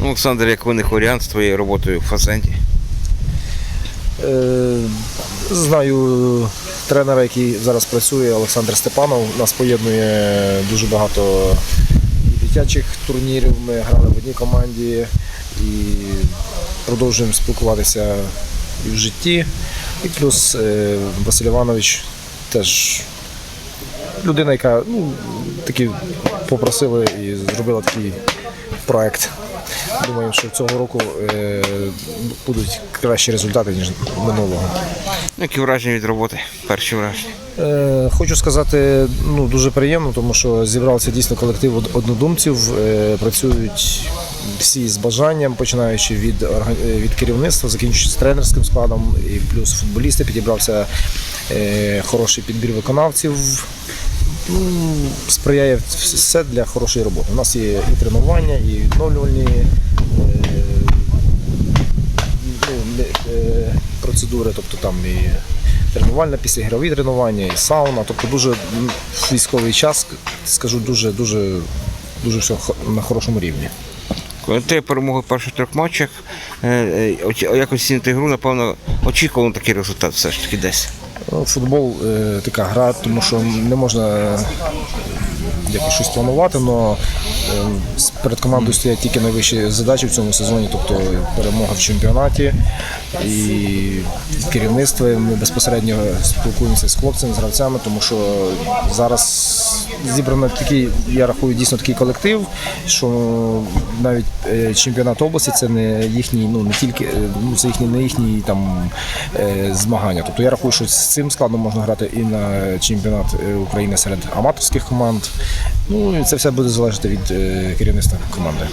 Ну, Олександр, як виник варіант з твоєю роботою в Фазенді? Е, Знаю тренера, який зараз працює, Олександр Степанов. Нас поєднує дуже багато дитячих турнірів. Ми грали в одній команді і продовжуємо спілкуватися і в житті. І плюс е, Василь Іванович теж людина, яка ну, таки попросили і зробила такий проект. Думаю, що цього року е, будуть кращі результати, ніж минулого. Ну, які враження від роботи? Перші враження. Е, Хочу сказати, ну дуже приємно, тому що зібрався дійсно колектив однодумців. е, Працюють всі з бажанням, починаючи від, е, від керівництва, закінчуючи з тренерським складом, і плюс футболісти підібрався е, хороший підбір виконавців. Ну, сприяє все для хорошої роботи. У нас є і тренування, і відновлювальні е, ну, е, процедури, тобто там і тренувальне, післяігрові тренування, і сауна. Тобто дуже військовий час, скажу, дуже, дуже, дуже все на хорошому рівні. Коли ти перемогли в перших трьох матчах, е, якось цінити гру, напевно, очікував такий результат все ж таки десь. Ну, Футбол е, така гра, тому що не можна е, якось щось планувати, але перед командою стоять тільки найвищі задачі в цьому сезоні, тобто перемога в чемпіонаті і керівництво. Ми безпосередньо спілкуємося з хлопцями, з гравцями, тому що зараз зібрано такий, я рахую, дійсно такий колектив, що навіть е, чемпіонат області це не їхній, ну не тільки е, ну, це їхні, не їхні там е, змагання. Тобто я рахую, що з цим складом можна грати і на чемпіонат України серед аматорських команд. Ну це все буде залежати від е, керівництва команди.